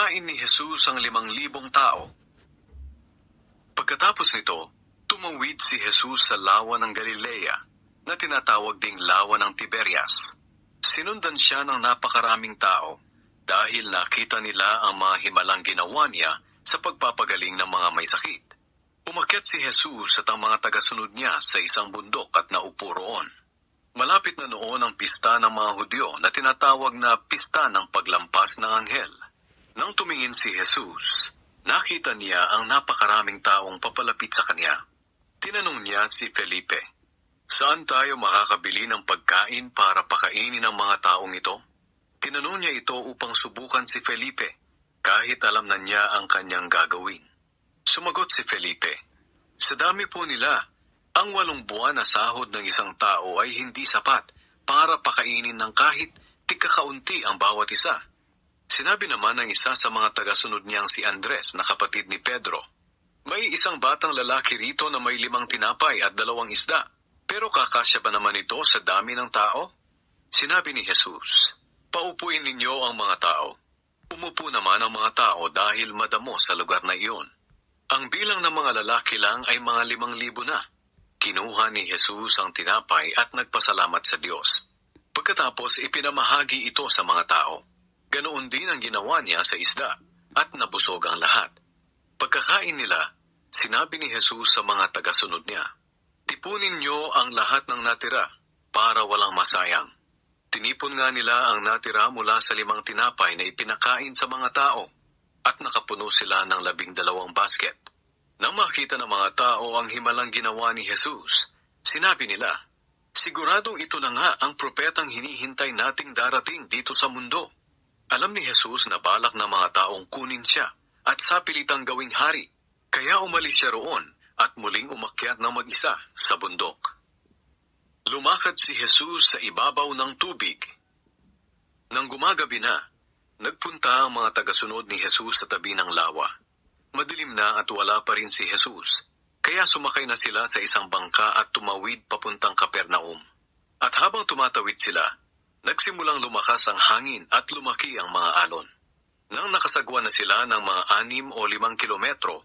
Pinakain ni Jesus ang limang libong tao. Pagkatapos nito, tumawid si Jesus sa lawa ng Galilea na tinatawag ding lawa ng Tiberias. Sinundan siya ng napakaraming tao dahil nakita nila ang mga himalang ginawa niya sa pagpapagaling ng mga may sakit. Umakyat si Jesus at ang mga tagasunod niya sa isang bundok at naupo roon. Malapit na noon ang pista ng mga Hudyo na tinatawag na pista ng paglampas ng anghel. Nang tumingin si Jesus, nakita niya ang napakaraming taong papalapit sa kanya. Tinanong niya si Felipe, Saan tayo makakabili ng pagkain para pakainin ang mga taong ito? Tinanong niya ito upang subukan si Felipe, kahit alam na niya ang kanyang gagawin. Sumagot si Felipe, Sa dami po nila, ang walong buwan na sahod ng isang tao ay hindi sapat para pakainin ng kahit tigkakaunti ang bawat isa. Sinabi naman ng isa sa mga tagasunod niyang si Andres na kapatid ni Pedro, May isang batang lalaki rito na may limang tinapay at dalawang isda, pero kakasya ba naman ito sa dami ng tao? Sinabi ni Jesus, Paupuin ninyo ang mga tao. Umupo naman ang mga tao dahil madamo sa lugar na iyon. Ang bilang ng mga lalaki lang ay mga limang libo na. Kinuha ni Jesus ang tinapay at nagpasalamat sa Diyos. Pagkatapos ipinamahagi ito sa mga tao. Ganoon din ang ginawa niya sa isda at nabusog ang lahat. Pagkakain nila, sinabi ni Jesus sa mga tagasunod niya, Tipunin niyo ang lahat ng natira para walang masayang. Tinipon nga nila ang natira mula sa limang tinapay na ipinakain sa mga tao at nakapuno sila ng labing dalawang basket. Nang makita ng mga tao ang himalang ginawa ni Jesus, sinabi nila, Siguradong ito na nga ang propetang hinihintay nating darating dito sa mundo. Alam ni Jesus na balak ng mga taong kunin siya at sapilitang gawing hari, kaya umalis siya roon at muling umakyat ng mag-isa sa bundok. Lumakad si Jesus sa ibabaw ng tubig. Nang gumagabi na, nagpunta ang mga tagasunod ni Jesus sa tabi ng lawa. Madilim na at wala pa rin si Jesus, kaya sumakay na sila sa isang bangka at tumawid papuntang Kapernaum. At habang tumatawid sila, nagsimulang lumakas ang hangin at lumaki ang mga alon. Nang nakasagwa na sila ng mga anim o limang kilometro,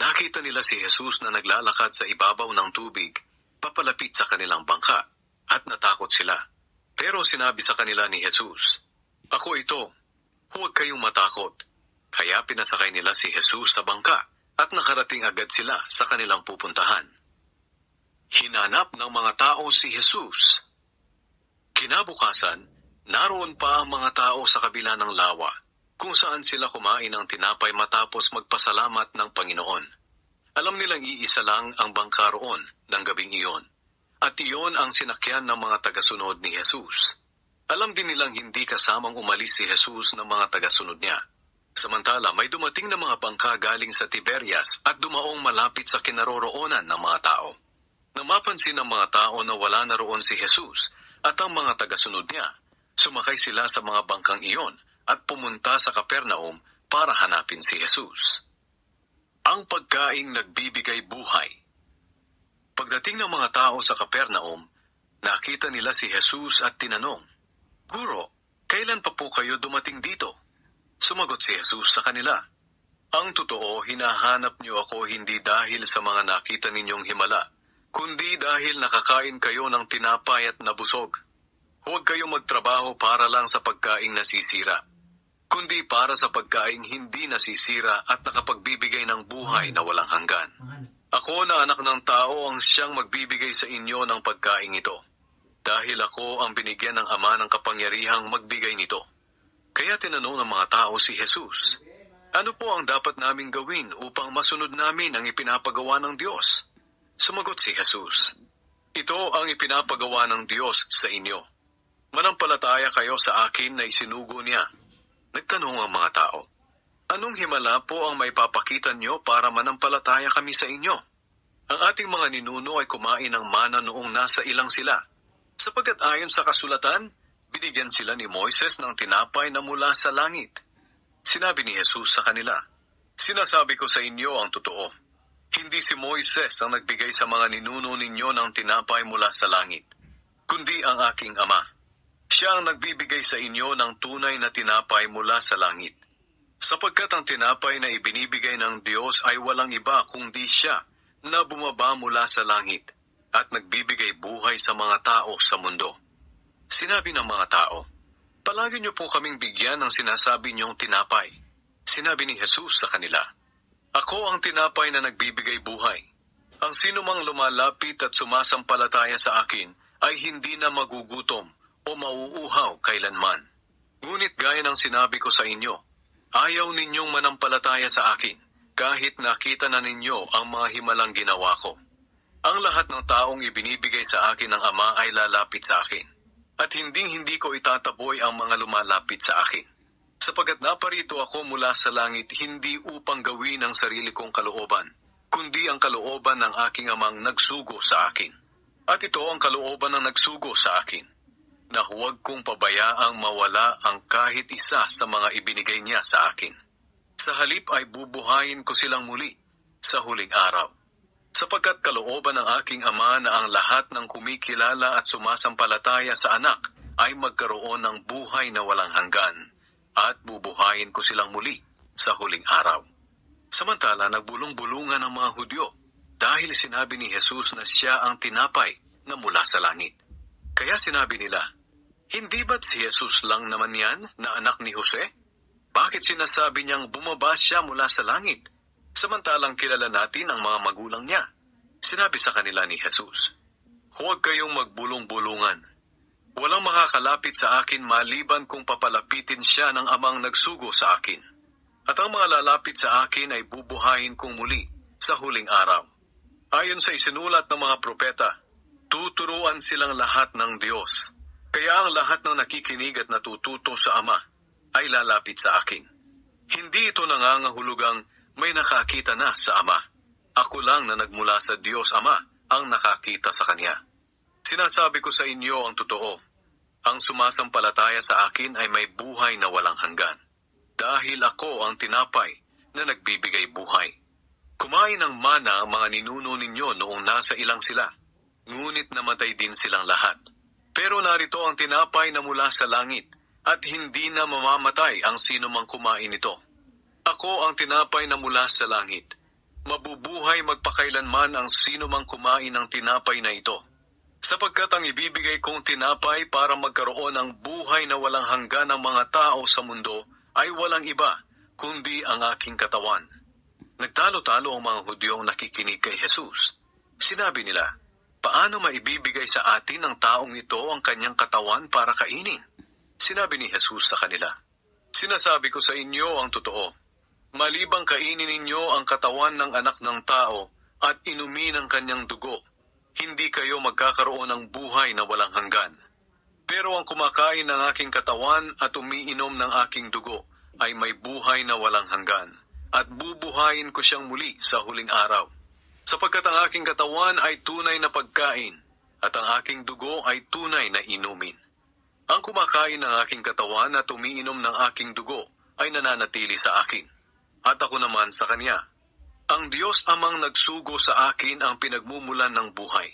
nakita nila si Jesus na naglalakad sa ibabaw ng tubig papalapit sa kanilang bangka at natakot sila. Pero sinabi sa kanila ni Jesus, Ako ito, huwag kayong matakot. Kaya pinasakay nila si Jesus sa bangka at nakarating agad sila sa kanilang pupuntahan. Hinanap ng mga tao si Jesus. Kinabukasan, naroon pa ang mga tao sa kabila ng lawa, kung saan sila kumain ng tinapay matapos magpasalamat ng Panginoon. Alam nilang iisa lang ang bangka roon ng gabing iyon. At iyon ang sinakyan ng mga tagasunod ni Jesus. Alam din nilang hindi kasamang umalis si Jesus ng mga tagasunod niya. Samantala, may dumating na mga bangka galing sa Tiberias at dumaong malapit sa kinaroroonan ng mga tao. Nang mapansin ng mga tao na wala na roon si Jesus at ang mga tagasunod niya, sumakay sila sa mga bangkang iyon at pumunta sa Kapernaum para hanapin si Jesus. Ang pagkaing nagbibigay buhay. Pagdating ng mga tao sa Kapernaum, nakita nila si Jesus at tinanong, Guro, kailan pa po kayo dumating dito? Sumagot si Jesus sa kanila, Ang totoo, hinahanap niyo ako hindi dahil sa mga nakita ninyong himala, kundi dahil nakakain kayo ng tinapay at nabusog. Huwag kayong magtrabaho para lang sa pagkaing nasisira, kundi para sa pagkaing hindi nasisira at nakapagbibigay ng buhay na walang hanggan. Ako na anak ng tao ang siyang magbibigay sa inyo ng pagkaing ito. Dahil ako ang binigyan ng ama ng kapangyarihang magbigay nito. Kaya tinanong ng mga tao si Jesus, Ano po ang dapat naming gawin upang masunod namin ang ipinapagawa ng Diyos? Sumagot si Jesus, Ito ang ipinapagawa ng Diyos sa inyo. Manampalataya kayo sa akin na isinugo niya. Nagtanong ang mga tao, Anong himala po ang may papakita nyo para manampalataya kami sa inyo? Ang ating mga ninuno ay kumain ng mana noong nasa ilang sila. Sapagat ayon sa kasulatan, binigyan sila ni Moises ng tinapay na mula sa langit. Sinabi ni Jesus sa kanila, Sinasabi ko sa inyo ang totoo. Hindi si Moises ang nagbigay sa mga ninuno ninyo ng tinapay mula sa langit, kundi ang aking ama. Siya ang nagbibigay sa inyo ng tunay na tinapay mula sa langit. Sapagkat ang tinapay na ibinibigay ng Diyos ay walang iba kundi siya na bumaba mula sa langit at nagbibigay buhay sa mga tao sa mundo. Sinabi ng mga tao, Palagi niyo po kaming bigyan ng sinasabi niyong tinapay. Sinabi ni Jesus sa kanila, Ako ang tinapay na nagbibigay buhay. Ang sino mang lumalapit at sumasampalataya sa akin ay hindi na magugutom o mauuhaw kailanman. Ngunit gaya ng sinabi ko sa inyo, ayaw ninyong manampalataya sa akin kahit nakita na ninyo ang mga himalang ginawa ko. Ang lahat ng taong ibinibigay sa akin ng Ama ay lalapit sa akin. At hinding-hindi ko itataboy ang mga lumalapit sa akin. Sapagat naparito ako mula sa langit hindi upang gawin ang sarili kong kalooban, kundi ang kalooban ng aking amang nagsugo sa akin. At ito ang kalooban ng nagsugo sa akin, na huwag kong pabayaang mawala ang kahit isa sa mga ibinigay niya sa akin. Sa halip ay bubuhayin ko silang muli sa huling araw sapagkat kalooban ng aking ama na ang lahat ng kumikilala at sumasampalataya sa anak ay magkaroon ng buhay na walang hanggan at bubuhayin ko silang muli sa huling araw. Samantala nagbulong-bulungan ang mga Hudyo dahil sinabi ni Jesus na siya ang tinapay na mula sa langit. Kaya sinabi nila, Hindi ba't si Jesus lang naman yan na anak ni Jose? Bakit sinasabi niyang bumaba siya mula sa langit? Samantalang kilala natin ang mga magulang niya. Sinabi sa kanila ni Jesus, Huwag kayong magbulong-bulungan. Walang makakalapit sa akin maliban kung papalapitin siya ng amang nagsugo sa akin. At ang mga lalapit sa akin ay bubuhayin kong muli sa huling araw. Ayon sa isinulat ng mga propeta, tuturuan silang lahat ng Diyos. Kaya ang lahat ng nakikinig at natututo sa Ama ay lalapit sa akin. Hindi ito nangangahulugang may nakakita na sa Ama. Ako lang na nagmula sa Diyos Ama ang nakakita sa Kanya. Sinasabi ko sa inyo ang totoo. Ang sumasampalataya sa akin ay may buhay na walang hanggan. Dahil ako ang tinapay na nagbibigay buhay. Kumain ng mana ang mga ninuno ninyo noong nasa ilang sila. Ngunit namatay din silang lahat. Pero narito ang tinapay na mula sa langit at hindi na mamamatay ang sino mang kumain nito. Ako ang tinapay na mula sa langit. Mabubuhay magpakailanman ang sino mang kumain ng tinapay na ito. Sapagkat ang ibibigay kong tinapay para magkaroon ng buhay na walang hanggan ng mga tao sa mundo ay walang iba, kundi ang aking katawan. Nagtalo-talo ang mga Hudyong nakikinig kay Jesus. Sinabi nila, paano maibibigay sa atin ng taong ito ang kanyang katawan para kainin? Sinabi ni Jesus sa kanila, Sinasabi ko sa inyo ang totoo. Malibang kainin ninyo ang katawan ng anak ng tao at inumin ang kanyang dugo, hindi kayo magkakaroon ng buhay na walang hanggan. Pero ang kumakain ng aking katawan at umiinom ng aking dugo ay may buhay na walang hanggan, at bubuhayin ko siyang muli sa huling araw. Sapagkat ang aking katawan ay tunay na pagkain, at ang aking dugo ay tunay na inumin. Ang kumakain ng aking katawan at umiinom ng aking dugo ay nananatili sa akin, at ako naman sa kanya. Ang Diyos amang nagsugo sa akin ang pinagmumulan ng buhay,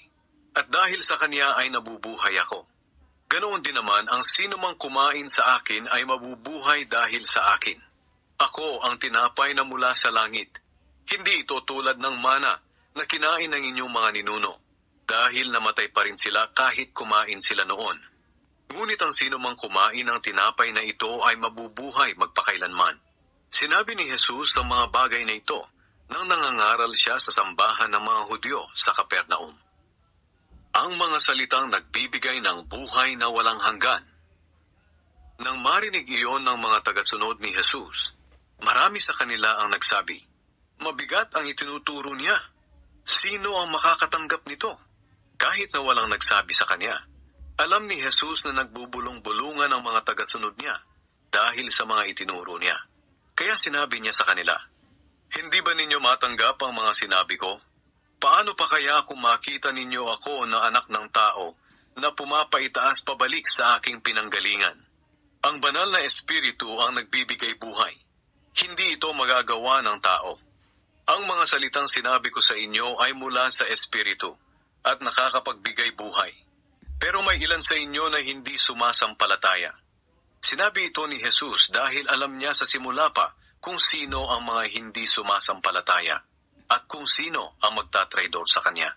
at dahil sa kanya ay nabubuhay ako. Ganoon din naman ang sino mang kumain sa akin ay mabubuhay dahil sa akin. Ako ang tinapay na mula sa langit. Hindi ito tulad ng mana na kinain ng inyong mga ninuno, dahil namatay pa rin sila kahit kumain sila noon. Ngunit ang sino mang kumain ng tinapay na ito ay mabubuhay magpakailanman. Sinabi ni Jesus sa mga bagay na ito nang nangangaral siya sa sambahan ng mga Hudyo sa Kapernaum. Ang mga salitang nagbibigay ng buhay na walang hanggan. Nang marinig iyon ng mga tagasunod ni Jesus, marami sa kanila ang nagsabi, Mabigat ang itinuturo niya. Sino ang makakatanggap nito? Kahit na walang nagsabi sa kanya. Alam ni Jesus na nagbubulong-bulungan ang mga tagasunod niya dahil sa mga itinuro niya. Kaya sinabi niya sa kanila, Hindi ba ninyo matanggap ang mga sinabi ko? Paano pa kaya kung makita ninyo ako na anak ng tao na pumapaitaas pabalik sa aking pinanggalingan? Ang banal na espiritu ang nagbibigay buhay. Hindi ito magagawa ng tao. Ang mga salitang sinabi ko sa inyo ay mula sa espiritu at nakakapagbigay buhay. Pero may ilan sa inyo na hindi sumasampalataya. Sinabi ito ni Jesus dahil alam niya sa simula pa kung sino ang mga hindi sumasampalataya at kung sino ang magtatraidor sa kanya.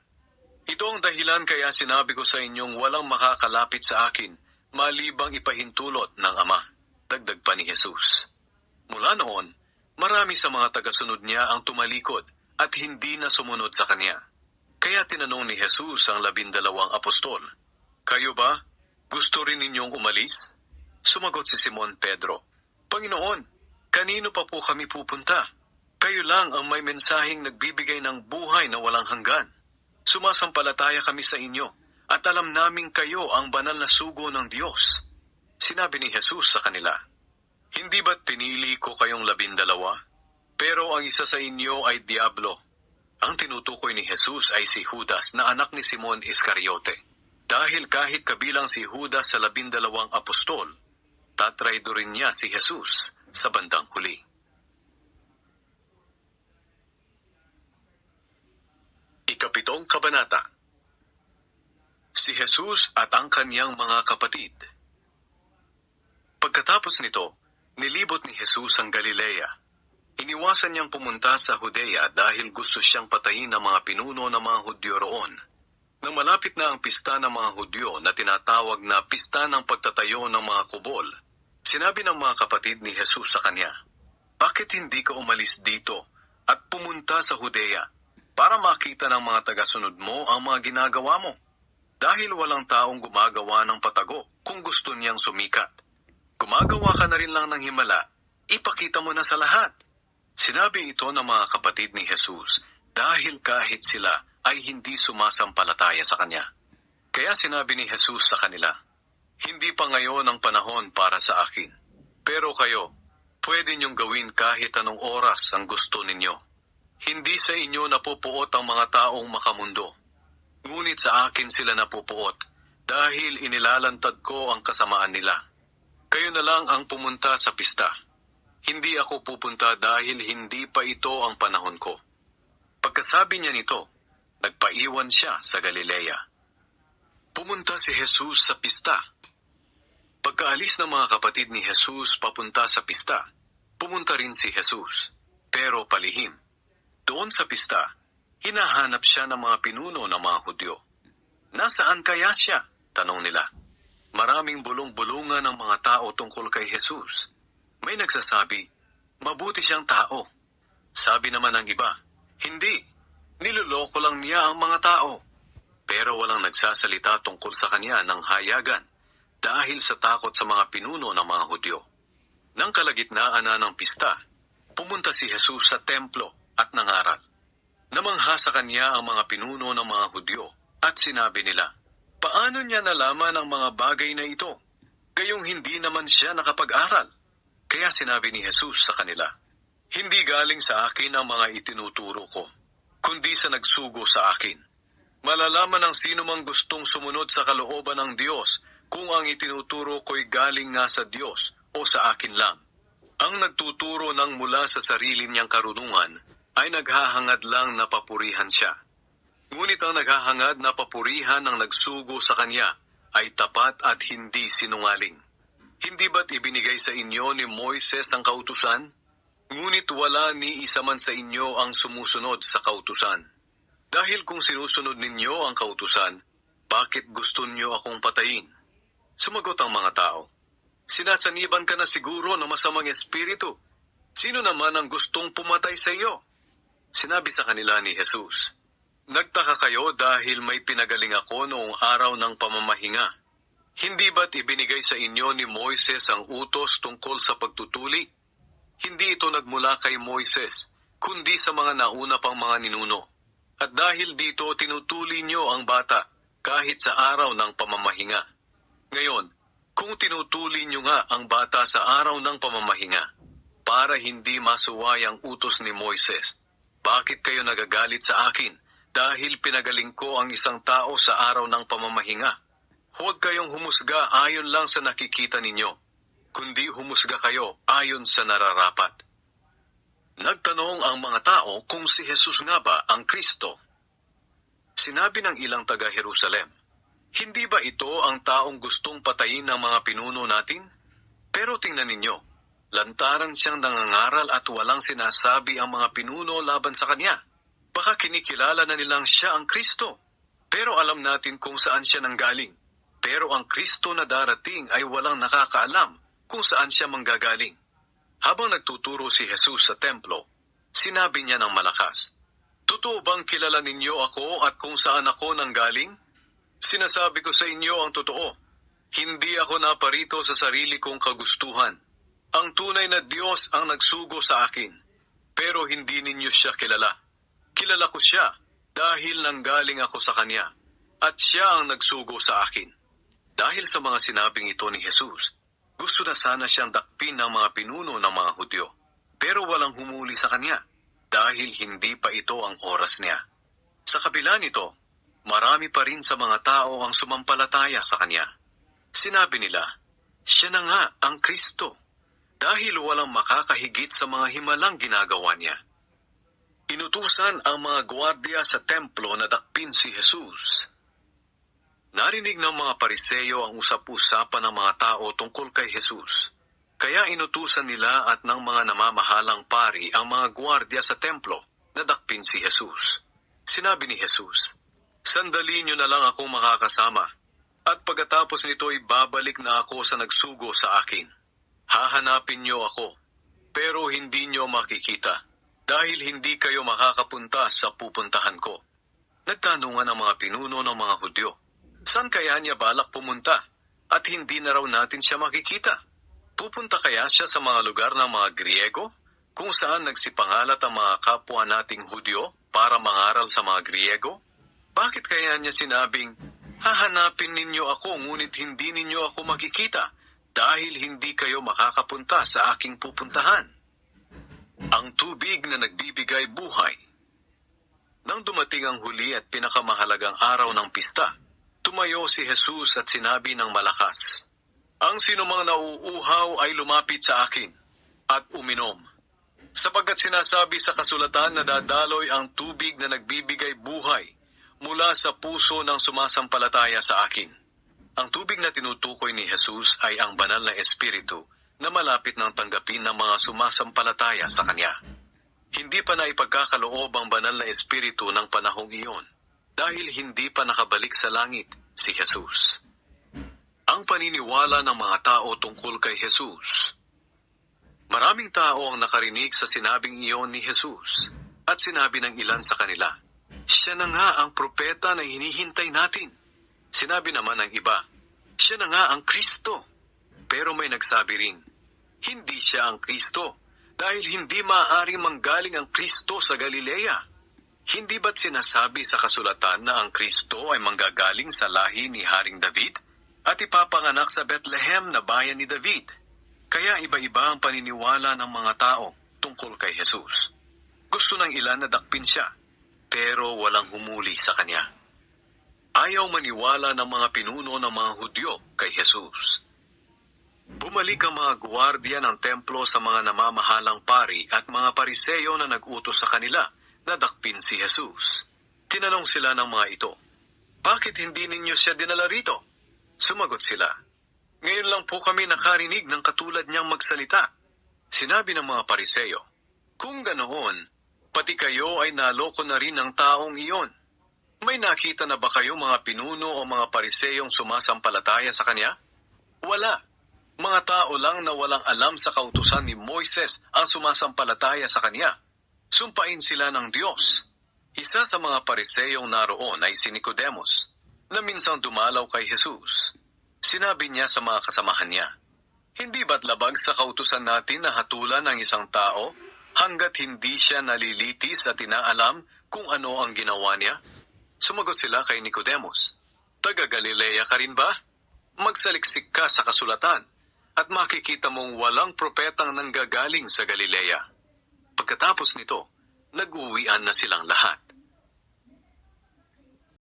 Ito ang dahilan kaya sinabi ko sa inyong walang makakalapit sa akin malibang ipahintulot ng Ama. Dagdag pa ni Jesus. Mula noon, marami sa mga tagasunod niya ang tumalikod at hindi na sumunod sa kanya. Kaya tinanong ni Jesus ang labindalawang apostol, Kayo ba? Gusto rin ninyong umalis? Sumagot si Simon Pedro, Panginoon, kanino pa po kami pupunta? Kayo lang ang may mensaheng nagbibigay ng buhay na walang hanggan. Sumasampalataya kami sa inyo at alam naming kayo ang banal na sugo ng Diyos. Sinabi ni Jesus sa kanila, Hindi ba't pinili ko kayong labindalawa? Pero ang isa sa inyo ay Diablo. Ang tinutukoy ni Jesus ay si Judas na anak ni Simon Iscariote. Dahil kahit kabilang si Judas sa labindalawang apostol, tatraidorin niya si Jesus sa bandang huli. Ikapitong Kabanata Si Jesus at ang kanyang mga kapatid Pagkatapos nito, nilibot ni Jesus ang Galilea. Iniwasan niyang pumunta sa Judea dahil gusto siyang patayin ng mga pinuno ng mga Hudyo roon. Nang malapit na ang pista ng mga Hudyo na tinatawag na pista ng pagtatayo ng mga kubol, sinabi ng mga kapatid ni Jesus sa kanya, Bakit hindi ka umalis dito at pumunta sa Judea para makita ng mga tagasunod mo ang mga ginagawa mo? Dahil walang taong gumagawa ng patago kung gusto niyang sumikat. Gumagawa ka na rin lang ng himala, ipakita mo na sa lahat. Sinabi ito ng mga kapatid ni Jesus dahil kahit sila ay hindi sumasampalataya sa Kanya. Kaya sinabi ni Jesus sa kanila, Hindi pa ngayon ang panahon para sa akin. Pero kayo, pwede niyong gawin kahit anong oras ang gusto ninyo. Hindi sa inyo napupuot ang mga taong makamundo. Ngunit sa akin sila napupuot dahil inilalantad ko ang kasamaan nila. Kayo na lang ang pumunta sa pista. Hindi ako pupunta dahil hindi pa ito ang panahon ko. Pagkasabi niya nito, nagpaiwan siya sa Galilea. Pumunta si Jesus sa pista. Pagkaalis ng mga kapatid ni Jesus papunta sa pista, pumunta rin si Jesus, pero palihim. Doon sa pista, hinahanap siya ng mga pinuno ng mga Hudyo. Nasaan kaya siya? Tanong nila. Maraming bulong-bulungan ng mga tao tungkol kay Jesus. May nagsasabi, mabuti siyang tao. Sabi naman ng iba, hindi. Niloloko lang niya ang mga tao. Pero walang nagsasalita tungkol sa kanya ng hayagan dahil sa takot sa mga pinuno ng mga Hudyo. Nang kalagitnaan na ng pista, pumunta si Jesus sa templo at nangaral. Namangha sa kanya ang mga pinuno ng mga Hudyo at sinabi nila, Paano niya nalaman ang mga bagay na ito? Gayong hindi naman siya nakapag-aral. Kaya sinabi ni Jesus sa kanila, Hindi galing sa akin ang mga itinuturo ko, kundi sa nagsugo sa akin. Malalaman ng sino mang gustong sumunod sa kalooban ng Diyos kung ang itinuturo ko'y galing nga sa Diyos o sa akin lang. Ang nagtuturo ng mula sa sarili niyang karunungan ay naghahangad lang na papurihan siya. Ngunit ang naghahangad na papurihan ng nagsugo sa kanya ay tapat at hindi sinungaling. Hindi ba't ibinigay sa inyo ni Moises ang kautusan? Ngunit wala ni isa man sa inyo ang sumusunod sa kautusan. Dahil kung sinusunod ninyo ang kautusan, bakit gusto niyo akong patayin? Sumagot ang mga tao. Sinasaniban ka na siguro ng masamang espiritu. Sino naman ang gustong pumatay sa iyo? Sinabi sa kanila ni Jesus, Nagtaka kayo dahil may pinagaling ako noong araw ng pamamahinga. Hindi ba't ibinigay sa inyo ni Moises ang utos tungkol sa pagtutuli? Hindi ito nagmula kay Moises, kundi sa mga nauna pang mga ninuno. At dahil dito tinutuli niyo ang bata kahit sa araw ng pamamahinga. Ngayon, kung tinutuli niyo nga ang bata sa araw ng pamamahinga, para hindi masuway ang utos ni Moises, bakit kayo nagagalit sa akin dahil pinagaling ko ang isang tao sa araw ng pamamahinga? Huwag kayong humusga ayon lang sa nakikita ninyo, kundi humusga kayo ayon sa nararapat. Nagtanong ang mga tao kung si Jesus nga ba ang Kristo. Sinabi ng ilang taga-Jerusalem, Hindi ba ito ang taong gustong patayin ng mga pinuno natin? Pero tingnan ninyo, Lantaran siyang nangangaral at walang sinasabi ang mga pinuno laban sa kanya. Baka kinikilala na nilang siya ang Kristo. Pero alam natin kung saan siya nanggaling. Pero ang Kristo na darating ay walang nakakaalam kung saan siya manggagaling. Habang nagtuturo si Jesus sa templo, sinabi niya ng malakas, Totoo bang kilala ninyo ako at kung saan ako nanggaling? Sinasabi ko sa inyo ang totoo. Hindi ako naparito sa sarili kong kagustuhan. Ang tunay na Diyos ang nagsugo sa akin. Pero hindi ninyo siya kilala. Kilala ko siya dahil nanggaling ako sa Kanya. At siya ang nagsugo sa akin. Dahil sa mga sinabing ito ni Jesus, gusto na sana siyang dakpin ng mga pinuno ng mga Hudyo. Pero walang humuli sa Kanya dahil hindi pa ito ang oras niya. Sa kabila nito, marami pa rin sa mga tao ang sumampalataya sa Kanya. Sinabi nila, siya na nga ang Kristo dahil walang makakahigit sa mga himalang ginagawa niya. Inutusan ang mga gwardiya sa templo na dakpin si Jesus. Narinig ng mga pariseyo ang usap-usapan ng mga tao tungkol kay Jesus. Kaya inutusan nila at ng mga namamahalang pari ang mga gwardiya sa templo na dakpin si Jesus. Sinabi ni Jesus, Sandali niyo na lang akong makakasama, at pagkatapos nito ay babalik na ako sa nagsugo sa akin. Hahanapin niyo ako, pero hindi niyo makikita, dahil hindi kayo makakapunta sa pupuntahan ko. Nagtanungan ang mga pinuno ng mga Hudyo, saan kaya niya balak pumunta, at hindi na raw natin siya makikita? Pupunta kaya siya sa mga lugar ng mga Griego, kung saan nagsipangalat ang mga kapwa nating Hudyo para mangaral sa mga Griego? Bakit kaya niya sinabing, hahanapin ninyo ako ngunit hindi ninyo ako makikita dahil hindi kayo makakapunta sa aking pupuntahan? Ang tubig na nagbibigay buhay. Nang dumating ang huli at pinakamahalagang araw ng pista, tumayo si Jesus at sinabi ng malakas, Ang sinumang nauuhaw ay lumapit sa akin at uminom. Sapagkat sinasabi sa kasulatan na dadaloy ang tubig na nagbibigay buhay mula sa puso ng sumasampalataya sa akin. Ang tubig na tinutukoy ni Jesus ay ang banal na espiritu na malapit ng tanggapin ng mga sumasampalataya sa Kanya. Hindi pa na ipagkakaloob ang banal na espiritu ng panahong iyon dahil hindi pa nakabalik sa langit si Jesus. Ang paniniwala ng mga tao tungkol kay Jesus. Maraming tao ang nakarinig sa sinabing iyon ni Jesus at sinabi ng ilan sa kanila, Siya na nga ang propeta na hinihintay natin. Sinabi naman ng iba, Siya na nga ang Kristo. Pero may nagsabi ring, Hindi siya ang Kristo dahil hindi maaari manggaling ang Kristo sa Galilea. Hindi ba't sinasabi sa kasulatan na ang Kristo ay manggagaling sa lahi ni Haring David at ipapanganak sa Bethlehem na bayan ni David? Kaya iba-iba ang paniniwala ng mga tao tungkol kay Jesus. Gusto ng ilan na dakpin siya, pero walang humuli sa kanya. Ayaw maniwala ng mga pinuno ng mga Hudyo kay Jesus. Bumalik ang mga guwardiya ng templo sa mga namamahalang pari at mga pariseyo na nag-utos sa kanila na dakpin si Jesus. Tinanong sila ng mga ito, Bakit hindi ninyo siya dinala rito? Sumagot sila, Ngayon lang po kami nakarinig ng katulad niyang magsalita. Sinabi ng mga pariseyo, Kung ganoon, pati kayo ay naloko na rin ng taong iyon. May nakita na ba kayo mga pinuno o mga pariseyong sumasampalataya sa kanya? Wala. Mga tao lang na walang alam sa kautusan ni Moises ang sumasampalataya sa kanya. Sumpain sila ng Diyos. Isa sa mga pariseyong naroon ay si Nicodemus, na minsang dumalaw kay Jesus. Sinabi niya sa mga kasamahan niya, Hindi ba't labag sa kautusan natin na hatulan ng isang tao hanggat hindi siya nalilitis at inaalam kung ano ang ginawa niya? Sumagot sila kay Nicodemus, Taga Galilea ka rin ba? Magsaliksik ka sa kasulatan at makikita mong walang propetang nanggagaling sa Galilea. Pagkatapos nito, nag-uwian na silang lahat.